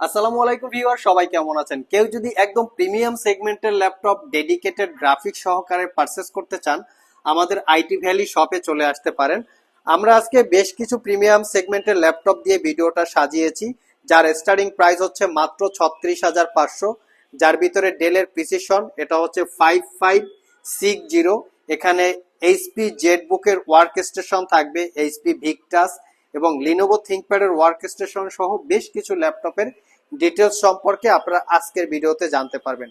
আসসালামু আলাইকুম ভিউয়ার সবাই কেমন আছেন? কেউ যদি একদম প্রিমিয়াম সেগমেন্টের ল্যাপটপ, ডেডিকেটেড গ্রাফিক সহকারে পারচেস করতে চান, আমাদের আইটি ভ্যালি শপে চলে আসতে পারেন। আমরা আজকে বেশ কিছু প্রিমিয়াম সেগমেন্টের ল্যাপটপ দিয়ে ভিডিওটা সাজিয়েছি, যার স্টার্টিং প্রাইস হচ্ছে মাত্র ছত্রিশ হাজার পাঁচশো। যার ভিতরে ডেলের প্রিসিশন এটা হচ্ছে ফাইভ ফাইভ সিক্স জিরো এখানে এইচপি জেড বুকের ওয়ার্ক স্টেশন থাকবে এইচপি ভিকটাস এবং লিনোভো থিঙ্কপ্যাডের ওয়ার্ক স্টেশন সহ বেশ কিছু ল্যাপটপের ডিটেলস সম্পর্কে আপনারা আজকের ভিডিওতে জানতে পারবেন।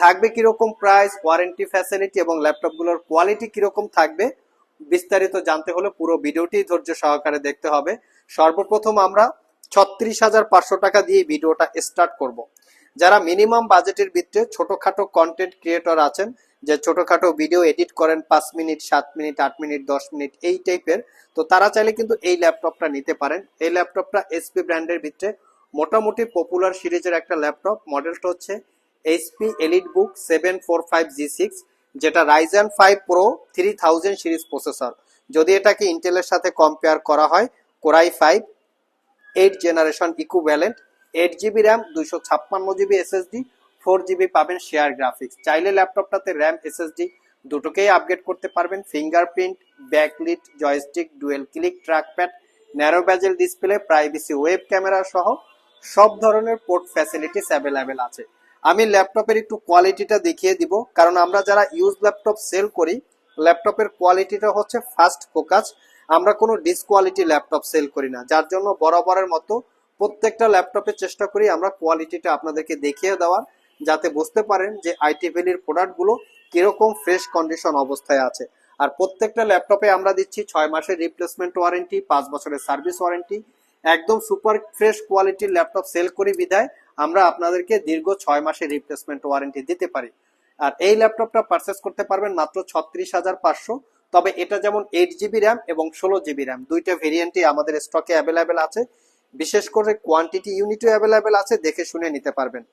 থাকবে কীরকম প্রাইস ওয়ারেন্টি ফ্যাসিলিটি এবং ল্যাপটপগুলোর কোয়ালিটি কীরকম থাকবে, বিস্তারিত জানতে হলে পুরো ভিডিওটি ধৈর্য সহকারে দেখতে হবে। সর্বপ্রথম আমরা ছত্রিশ হাজার পাঁচশো টাকা দিয়ে ভিডিওটা স্টার্ট করব। যারা মিনিমাম বাজেটের ভিতরে ছোটখাটো কন্টেন্ট ক্রিয়েটর আছেন, যে ছোটখাটো ভিডিও এডিট করেন পাঁচ মিনিট, সাত মিনিট, আট মিনিট, দশ মিনিট, এই টাইপের তো তারা চাইলে কিন্তু এই ল্যাপটপটা নিতে পারেন। এই ল্যাপটপটা এসপি ব্র্যান্ডের ভিতরে মোটামুটি পপুলার সিরিজের একটা ল্যাপটপ মডেলটা হচ্ছে HP elite book seven four five G six যেটা Ryzen five pro three thousand series processor যদি এটাকে ইন্টেলের সাথে কম্পেয়ার করা হয় Core i five eight generation equivalent eight GB RAM দুইশো ছাপ্পান্ন জিবি এসএসডি ফোর জিবি পাবেন শেয়ার গ্রাফিক্স চাইলে ল্যাপটপটাতে র্যাম এসএসডি দুটোকেই আপগ্রেড করতে পারবেন। Fingerprint backlit joystick dual click trackpad narrow bezel display privacy web camera সহ সব ধরনের পোর্ট ফ্যাসিলিটিস অ্যাভেলেবেল আছে। আমি ল্যাপটপের একটু কোয়ালিটিটা দেখিয়ে দিব, কারণ আমরা যারা ইউজ ল্যাপটপ সেল করি, ল্যাপটপের কোয়ালিটিটা হচ্ছে ফার্স্ট ফোকাস আমরা কোনো ডিসকোয়ালিটি ল্যাপটপ সেল করি না। যার জন্য বরাবরের মতো প্রত্যেকটা ল্যাপটপে চেষ্টা করি আমরা কোয়ালিটিটা আপনাদেরকে দেখিয়ে দেওয়ার, যাতে বুঝতে পারেন যে আইটি ভ্যালির প্রোডাক্টগুলো কীরকম ফ্রেশ কন্ডিশন অবস্থায় আছে। আর প্রত্যেকটা ল্যাপটপে আমরা দিচ্ছি ছয় মাসের রিপ্লেসমেন্ট ওয়ারেন্টি পাঁচ বছরের সার্ভিস ওয়ারেন্টি একদম সুপার ফ্রেশ কোয়ালিটির ল্যাপটপ সেল করি বিধায় আমরা আপনাদেরকে দীর্ঘ ছয় মাসের রিপ্লেসমেন্ট ওয়ারেন্টি দিতে পারি। আর এই ল্যাপটপটা পারচেস করতে পারবেন মাত্র ছত্রিশ হাজার পাঁচশো। তবে এটা যেমন এইট জিবি র্যাম এবং ষোলো জিবি র্যাম দুইটা ভেরিয়েন্টই আমাদের স্টকে অ্যাভেলেবেল আছে। বিশেষ করে কোয়ান্টিটি ইউনিটও অ্যাভেলেবেল আছে, দেখে শুনে নিতে পারবেন।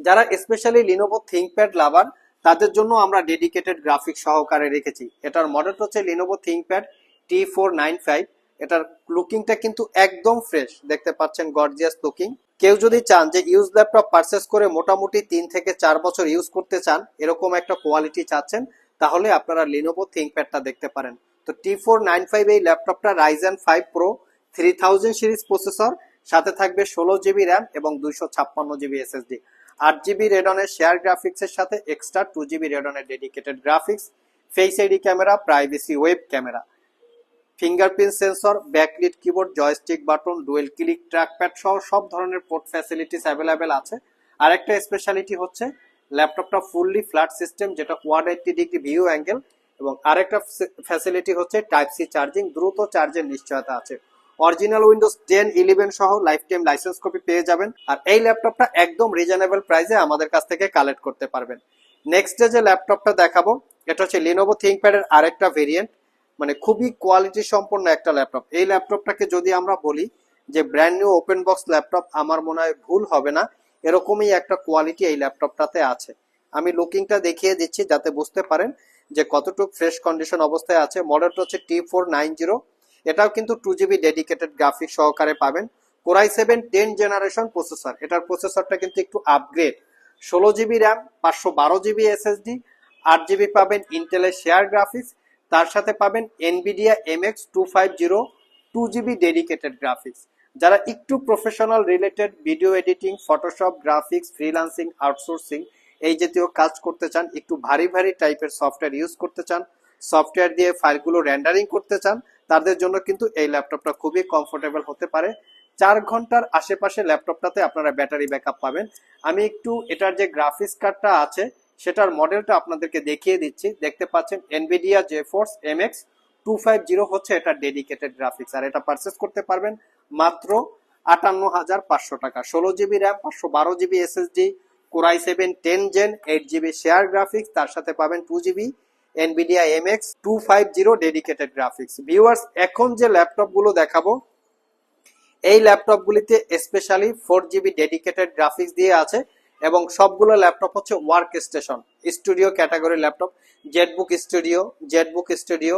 যারা স্পেশালি লিনোভো থিঙ্কপ্যাড লাভার তাদের জন্য আমরা ডেডিকেটেড গ্রাফিক সহকারে রেখেছি। এটার মডেল হচ্ছে Lenovo ThinkPad T four nine five এটার লুকিংটা কিন্তু একদম ফ্রেশ। দেখতে পাচ্ছেন গর্জিয়াস লুকিং। কেউ যদি চান যে ইউজ ল্যাপটপ পারচেস করে মোটামুটি তিন থেকে চার বছর ইউজ করতে চান, এরকম একটা কোয়ালিটি চাচ্ছেন, তাহলে আপনারা লিনোভো থিঙ্কপ্যাডটা দেখতে পারেন। তো টি ফোর নাইন ফাইভ এই ল্যাপটপটা Ryzen five pro three thousand series processor সাথে থাকবে ষোলো জিবি র্যাম এবং দুইশো ছাপ্পান্ন জিবি এসএসডি আট জিবি রেডনের শেয়ার গ্রাফিক্সের সাথে extra two GB রেডনের dedicated graphics face ID camera privacy web camera fingerprint sensor, backlit keyboard, joystick button, dual click, trackpad সহ সব ধরনের পোর্ট ফ্যাসিলিটিস অ্যাভেলেবেল আছে। আরেকটা স্পেশালিটি হচ্ছে ল্যাপটপটা ফুললি ফ্ল্যাট সিস্টেম যেটা one eighty degree view angle এবং আরেকটা ফ্যাসিলিটি হচ্ছে টাইপ সি চার্জিং দ্রুত চার্জের নিশ্চয়তা আছে। অরিজিনাল উইন্ডোজ টেন ইলেভেন সহ লাইফ টাইম লাইসেন্স কপি পেয়ে যাবেন, আর এই ল্যাপটপটা একদম রিজনেবল প্রাইসে আমাদের কাছ থেকে কালেক্ট করতে পারবেন। নেক্সট ডে যে ল্যাপটপটা দেখাবো, এটা হচ্ছে লিনোভো থিঙ্কপ্যাডের আরেকটা ভেরিয়েন্ট মানে খুবই কোয়ালিটি সম্পন্ন একটা ল্যাপটপ এই ল্যাপটপটাকে যদি আমরা বলি যে brand new open box laptop আমার মনে হয় ভুল হবে না। এরকমই একটা কোয়ালিটি এই ল্যাপটপটাতে আছে। আমি লুকিংটা দেখিয়ে দিচ্ছি যাতে বুঝতে পারেন যে কতটুকু ফ্রেশ কন্ডিশন অবস্থায় আছে। মডেলটা হচ্ছে টি ফোর নাইন জিরো এটাও কিন্তু টু জিবি ডেডিকেটেড গ্রাফিক সহকারে পাবেন। Core i seven ten generation processor এটার প্রসেসরটা কিন্তু একটু আপগ্রেড ষোলো জিবি র্যাম পাঁচশো বারো জিবি এসএসডি আট জিবি পাবেন ইন্টেলের শেয়ার গ্রাফিক্স তার সাথে পাবেন Nvidia MX two five zero two GB dedicated graphics যারা একটু professional related video editing Photoshop graphics freelancing outsourcing এই জাতীয় কাজ করতে চান, একটু ভারী ভারী টাইপের সফটওয়্যার ইউজ করতে চান সফটওয়্যার দিয়ে ফাইলগুলো র্যান্ডারিং করতে চান, তাদের জন্য কিন্তু এই ল্যাপটপটা খুবই কমফোর্টেবল হতে পারে। চার ঘণ্টার আশেপাশে ল্যাপটপটাতে আপনারা ব্যাটারি ব্যাকআপ পাবেন। আমি একটু এটার যে গ্রাফিক্স কার্ডটা আছে সেটার মডেলটা আপনাদেরকে দেখিয়ে দিচ্ছি। দেখতে পাচ্ছেন Nvidia GeForce M X two five zero হচ্ছে এটা ডেডিকেটেড গ্রাফিক্স আর এটা পারচেস করতে পারবেন মাত্র আটান্ন হাজার পাঁচশো টাকা। ষোলো জিবি র্যাম, পাঁচশো বারো GB SSD core i seven ten gen eight GB share graphics তার সাথে পাবেন two GB Nvidia MX two five zero dedicated graphics viewers এখন যে ল্যাপটপগুলো দেখাবো, এই ল্যাপটপ গুলিতে specially four GB dedicated graphics দিয়ে আছে। এবং সবগুলো ল্যাপটপ হচ্ছে workstation, studio category laptop, ZBook studio ZBook studio,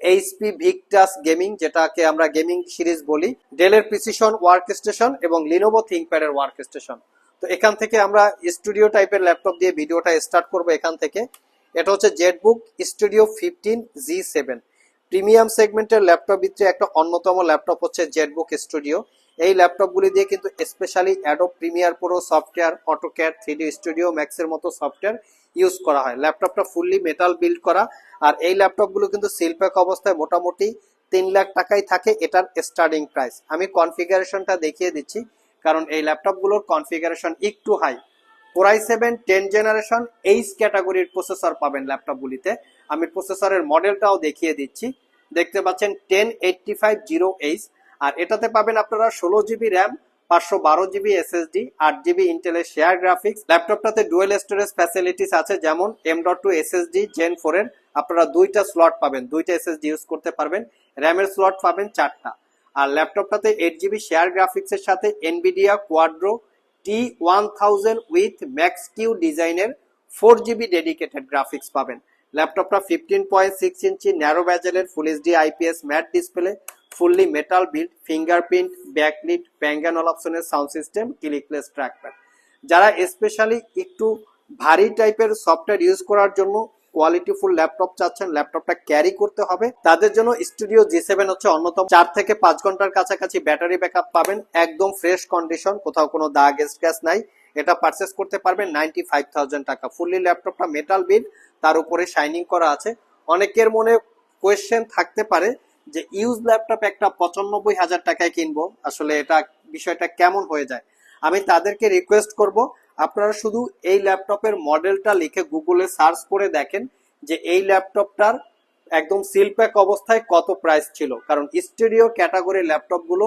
HP Victus gaming, যেটাকে আমরা গেমিং সিরিজ বলি, ডেলের প্রিসিশন ওয়ার্ক স্টেশন এবং লিনোভো থিঙ্কপ্যাডের ওয়ার্ক স্টেশন। তো এখান থেকে আমরা স্টুডিও টাইপের ল্যাপটপ দিয়ে ভিডিওটা স্টার্ট করব এখান থেকে। এটা হচ্ছে ZBook studio fifteen G seven. Premium সেগমেন্টের ল্যাপটপ ভিতরে একটা অন্যতম ল্যাপটপ হচ্ছে জেটবুক স্টুডিও। এই ল্যাপটপগুলি দিয়ে কিন্তু specially Adobe Premiere Pro software AutoCAD three D studio ম্যাক্সের মতো সফটওয়্যার ইউজ করা হয়। ল্যাপটপটা ফুললি মেটাল বিল্ড করা। আর এই ল্যাপটপগুলো কিন্তু সিলপ্যাক অবস্থায় মোটামুটি তিন লাখ টাকাই থাকে এটার স্টার্টিং প্রাইস আমি কনফিগারেশনটা দেখিয়ে দিচ্ছি, কারণ এই ল্যাপটপগুলোর কনফিগারেশন একটু high Core i seven ten generation H ক্যাটাগরির প্রসেসর পাবেন ল্যাপটপগুলিতে আমি প্রসেসরের মডেলটাও দেখিয়ে দিচ্ছি। দেখতে পাচ্ছেন ten eighty five zero H আর এটাতে পাবেন আপনারা ষোলো জিবি র্যাম পাঁচশো বারো জিবি এসএসডি আট জিবি ইন্টেলের শেয়ার গ্রাফিক্স ল্যাপটপটাতে ডুয়েল স্টোরেজ ফ্যাসিলিটিস আছে, যেমন M dot two SSD gen four এর। আপনারা দুইটা স্লট পাবেন, দুইটা এসএসডি ইউজ করতে পারবেন। র্যামের স্লট পাবেন চারটা। আর ল্যাপটপটাতে এইট জিবি শেয়ার গ্রাফিক্সের সাথে Nvidia Quadro T one thousand with Max Q ডিজাইনের ফোর জিবি ডেডিকেটেড গ্রাফিক্স পাবেন। ল্যাপটপটা fifteen point six inch narrow ব্যাজেলের full HD IPS matte display fully metal build fingerprint backlit ব্যাঙ্গান অপশনের সাউন্ড সিস্টেম ক্লিকলেস ট্র্যাকপ্যাড যারা specially একটু ভারী টাইপের software use করার জন্য কোয়ালিটিফুল ল্যাপটপ চাচ্ছেন ল্যাপটপটা ক্যারি করতে হবে, তাদের জন্য স্টুডিও জি সেভেন হচ্ছে অন্যতম। চার থেকে পাঁচ ঘণ্টার কাছাকাছি ব্যাটারি ব্যাকআপ পাবেন, একদম ফ্রেশ কন্ডিশন কোথাও কোনো দাগ স্ক্র্যাচ নাই। এটা পারচেস করতে পারবেন নাইনটি ফাইভ থাউজেন্ড টাকা। ফুললি ল্যাপটপটা মেটাল বিল তার উপরে শাইনিং করা আছে। অনেকের মনে কোয়েশ্চেন থাকতে পারে যে ইউজ ল্যাপটপ একটা পঁচানব্বই হাজার টাকায় কিনবো, আসলে এটা বিষয়টা কেমন হয়ে যায়? আমি তাদেরকে রিকোয়েস্ট করব, আপনারা শুধু এই ল্যাপটপের মডেলটা লিখে গুগলে সার্চ করে দেখেন যে এই ল্যাপটপটার একদম সিলপ্যাক অবস্থায় কত প্রাইস ছিল। কারণ স্টুডিও ক্যাটাগরি ল্যাপটপগুলো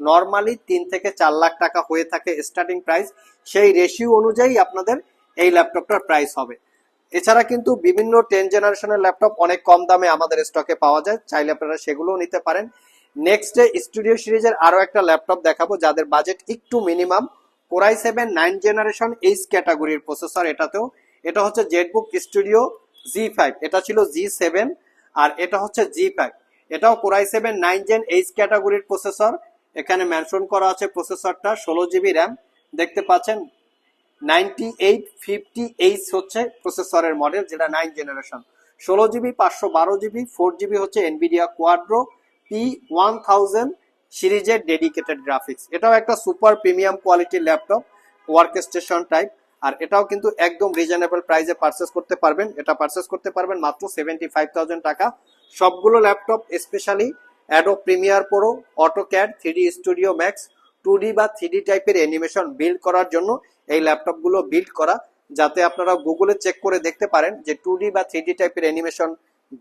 নর্মালি তিন থেকে চার লাখ টাকা হয়ে থাকে স্টার্টিং প্রাইস সেই রেশিও অনুযায়ী আপনাদের এই ল্যাপটপটার প্রাইস হবে। এছাড়া কিন্তু বিভিন্ন টেন জেনারেশনের ল্যাপটপ অনেক কম দামে আমাদের স্টকে পাওয়া যায়। চাইলে আপনারা সেগুলোও নিতে পারেন। নেক্সট স্টুডিও সিরিজের আরও একটা ল্যাপটপ দেখাবো, যাদের বাজেট একটু minimum Core i seven nine generation H ক্যাটাগরির প্রসেসর এটাতেও। এটা হচ্ছে জেটবুক স্টুডিও জি ফাইভ এটা ছিল জি সেভেন আর এটা হচ্ছে জি ফাইভ এটাও Core i seven nine gen H ক্যাটাগরির প্রসেসর এখানে মেনশন করা আছে প্রসেসরটা ষোলো জিবি র্যাম দেখতে পাচ্ছেন নাইনটি এইট ফিফটি এইচ হচ্ছে প্রসেসরের মডেল, যেটা নাইন জেনারেশন। ষোলো জিবি, পাঁচশো বারো জিবি, ফোর জিবি হচ্ছে Nvidia Quadro P one thousand সিরিজের ডেডিকেটেড গ্রাফিক্স এটাও একটা সুপার প্রিমিয়াম কোয়ালিটির ল্যাপটপ ওয়ার্ক স্টেশন টাইপ আর এটাও কিন্তু একদম রিজনেবল প্রাইসে পারচেস করতে পারবেন। এটা পারচেস করতে পারবেন মাত্র সেভেন্টি ফাইভ থাউজেন্ড টাকা। সবগুলো laptop specially Adobe Premiere Pro AutoCAD three studio max two D বা থ্রি টাইপের অ্যানিমেশন বিল্ড করার জন্য এই ল্যাপটপগুলো বিল্ড করা, যাতে আপনারা গুগলে চেক করে দেখতে পারেন যে টু বা থ্রি টাইপের অ্যানিমেশন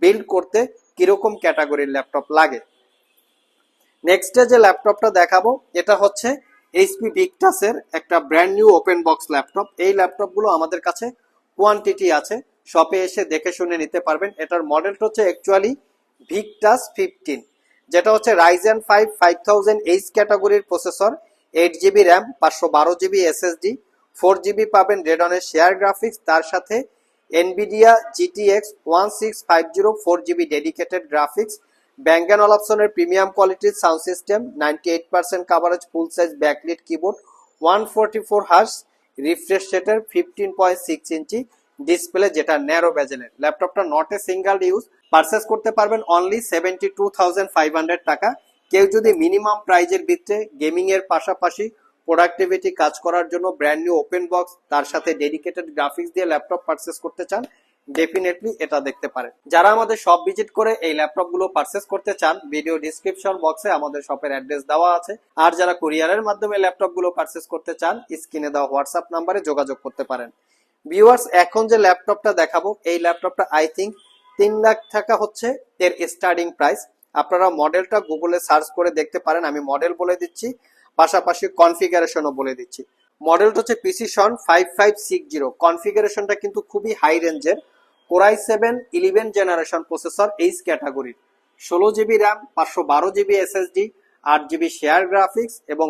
বিল্ড করতে কীরকম ক্যাটাগরির ল্যাপটপ লাগে। নেক্সটে যে ল্যাপটপটা দেখাবো, এটা হচ্ছে এইচপি ভিক্টাসের একটা brand new open box laptop এই ল্যাপটপগুলো আমাদের কাছে কোয়ান্টিটি আছে শপে এসে দেখে শুনে নিতে পারবেন। এটার মডেলটা হচ্ছে অ্যাকচুয়ালি ভিকটাস ফিফটিন যেটা হচ্ছে Ryzen five five thousand H ক্যাটাগরির প্রসেসর এইট জিবি র্যাম পাঁচশো বারো জিবি এসএসডি ফোর জিবি পাবেন রেডনের শেয়ার গ্রাফিক্স, তার সাথে Nvidia GTX one six five zero four GB dedicated graphics ব্যাঙ্গান অপশনের প্রিমিয়াম কোয়ালিটির sound system ninety eight percent coverage full size backlit keyboard one forty four hertz refresh রেটের fifteen point six inch display যেটা narrow ব্যাজেলের ল্যাপটপটা not a single use purchase করতে পারবেন only seventy two thousand five hundred টাকা। কেউ যদি minimum প্রাইজের ভিত্তিতে গেমিংয়ের পাশাপাশি প্রোডাক্টিভিটি কাজ করার জন্য ব্র্যান্ড নিউ ওপেন বক্স তার সাথে ডেডিকেটেড গ্রাফিক্স দিয়ে ল্যাপটপ পারচেস করতে চান ডেফিনেটলি এটা দেখতে পারেন। যারা আমাদের শপ ভিজিট করে এই ল্যাপটপগুলো পারচেস করতে চান ভিডিও ডিসক্রিপশন বক্সে আমাদের শপের অ্যাড্রেস দেওয়া আছে। আর যারা কুরিয়ারের মাধ্যমে ল্যাপটপগুলো পারচেস করতে চান স্ক্রিনে দেওয়া হোয়াটসঅ্যাপ নাম্বারে যোগাযোগ করতে পারেন। ভিউয়ার্স এখন যে ল্যাপটপটা দেখাবো, এই ল্যাপটপটা আই থিঙ্ক তিন লাখ টাকা হচ্ছে এর স্টার্টিং প্রাইস আপনারা মডেলটা গুগলে সার্চ করে দেখতে পারেন, আমি মডেল বলে দিচ্ছি। পাশাপাশি কনফিগারেশনও বলে দিচ্ছি। মডেলটা হচ্ছে precision five five six zero কনফিগারেশনটা কিন্তু খুবই হাই রেঞ্জের Core i seven eleven generation processor H ক্যাটাগরির ষোলো জিবি র্যাম পাঁচশো বারো জিবি এসএসডি আট জিবি শেয়ার গ্রাফিক্স এবং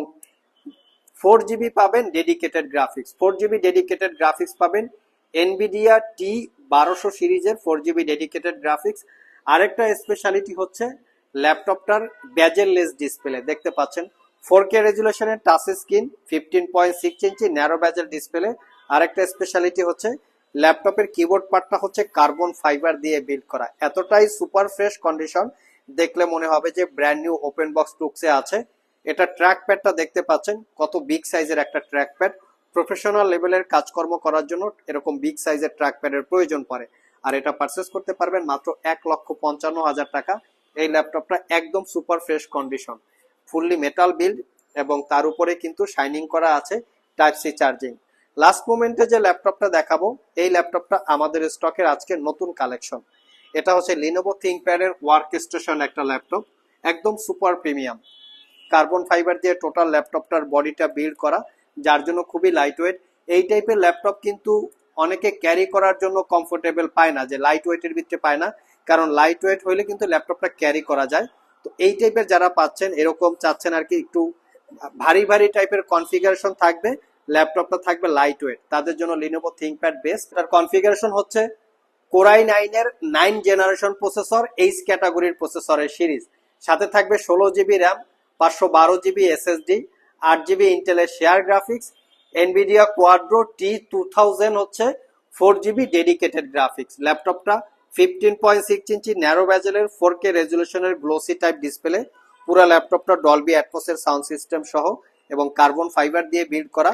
ফোর জিবি পাবেন dedicated graphics four GB dedicated graphics পাবেন এনবিডিয়া টি বারোশো সিরিজের ফোর জিবি ডেডিকেটেড গ্রাফিক্স আরেকটা স্পেশালিটি হচ্ছে ল্যাপটপটার ব্যাজেললেস ডিসপ্লে দেখতে পাচ্ছেন? Four K রেজুলেশনের touch screen fifteen point six inch narrow bezel display আরেকটা স্পেশালিটি হচ্ছে ল্যাপটপের কিবোর্ড পার্টটা হচ্ছে কার্বন ফাইবার দিয়ে বিল্ড করা। এতটাই সুপার ফ্রেশ কন্ডিশন দেখলে মনে হবে যে ব্র্যান্ড নিউ ওপেন বক্স টুকসে আছে। এটা ট্র্যাক প্যাডটা দেখতে পাচ্ছেন, কত বিগ সাইজের একটা ট্র্যাক প্যাড প্রফেশনাল লেভেলের কাজকর্ম করার জন্য এরকম বিগ সাইজের ট্র্যাক প্যাডের প্রয়োজন পড়ে। আর এটা পারচেস করতে পারবেন মাত্র এক লক্ষ পঞ্চান্ন হাজার টাকা। এই ল্যাপটপটা একদম super fresh condition fully metal build এবং তার উপরে কিন্তু শাইনিং করা আছে টাইপ সি চার্জিং লাস্ট মোমেন্টে যে ল্যাপটপটা দেখাবো, এই ল্যাপটপটা আমাদের স্টকের আজকে নতুন কালেকশন এটা হচ্ছে লিনোভো থিঙ্কপ্যাডের ওয়ার্ক স্টেশন একটা ল্যাপটপ একদম সুপার প্রিমিয়াম কার্বন ফাইবার দিয়ে টোটাল ল্যাপটপটার বডিটা বিল্ড করা, যার জন্য খুবই লাইট ওয়েট এই টাইপের ল্যাপটপ কিন্তু অনেকে ক্যারি করার জন্য কমফোর্টেবল পায় না, যে লাইট ওয়েটের ভিতরে পায় না। কারণ লাইট ওয়েট হইলে কিন্তু ল্যাপটপটা ক্যারি করা যায়। তো এই টাইপের যারা পাচ্ছেন, এরকম চাচ্ছেন আর কি, একটু ভারী ভারী টাইপের কনফিগারেশন থাকবে ল্যাপটপটা থাকবে লাইট ওয়েট তাদের জন্য লিনোভো থিঙ্কপ্যাড বেস্ট তার কনফিগারেশন হচ্ছে কোরাই নাইনের নাইন জেনারেশন প্রসেসর এইচ ক্যাটাগরির প্রসেসরের সিরিজ সাথে থাকবে ষোলো জিবি র্যাম পাঁচশো বারো জিবি এসএসডি আট জিবি ইন্টেলের share graphics Nvidia Quadro T two thousand হচ্ছে ফোর জিবি ডেডিকেটেড গ্রাফিক্স ল্যাপটপটা fifteen point six inch narrow ব্যাজেলের four K রেজুলেশনের গ্লোসি টাইপ ডিসপ্লে পুরো ল্যাপটপটা ডলবি অ্যাটমসের সাউন্ড সিস্টেম সহ এবং কার্বন ফাইবার দিয়ে বিল্ড করা।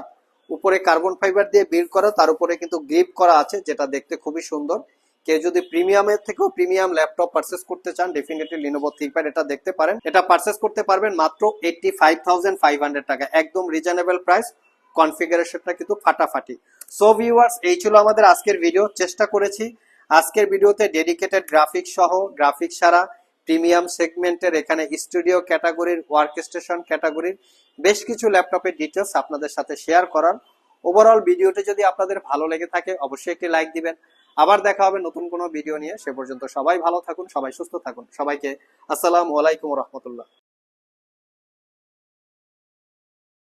উপরে কার্বন ফাইবার দিয়ে বিল্ড করা, তার উপরে কিন্তু গ্রিপ করা আছে, যেটা দেখতে খুবই সুন্দর। কেউ যদি প্রিমিয়ামের থেকেও প্রিমিয়াম ল্যাপটপ পারচেস করতে চান ডেফিনেটলি লিনোভো থিঙ্কপ্যাড এটা দেখতে পারেন। এটা পারচেস করতে পারবেন মাত্র eighty five thousand five hundred টাকা। একদম রিজনেবল প্রাইস কনফিগারেশনটা কিন্তু ফাটাফাটি। সো ভিউয়ার্স এই ছিল আমাদের আজকের ভিডিও চেষ্টা করেছি আজকের ভিডিওতে ডেডিকেটেড গ্রাফিক্স সহ গ্রাফিক্স ছাড়া প্রিমিয়াম সেগমেন্টের এখানে স্টুডিও ক্যাটাগরির ওয়ার্ক স্টেশন ক্যাটাগরির বেশ কিছু ল্যাপটপের ডিটেলস আপনাদের সাথে শেয়ার করার। ওভারঅল ভিডিওটি যদি আপনাদের ভালো লেগে থাকে, অবশ্যই একটি লাইক দিবেন। আবার দেখা হবে নতুন কোনো ভিডিও নিয়ে। সে পর্যন্ত সবাই ভালো থাকুন, সবাই সুস্থ থাকুন। সবাইকে আসসালামু আলাইকুম রহমতুল্লাহ।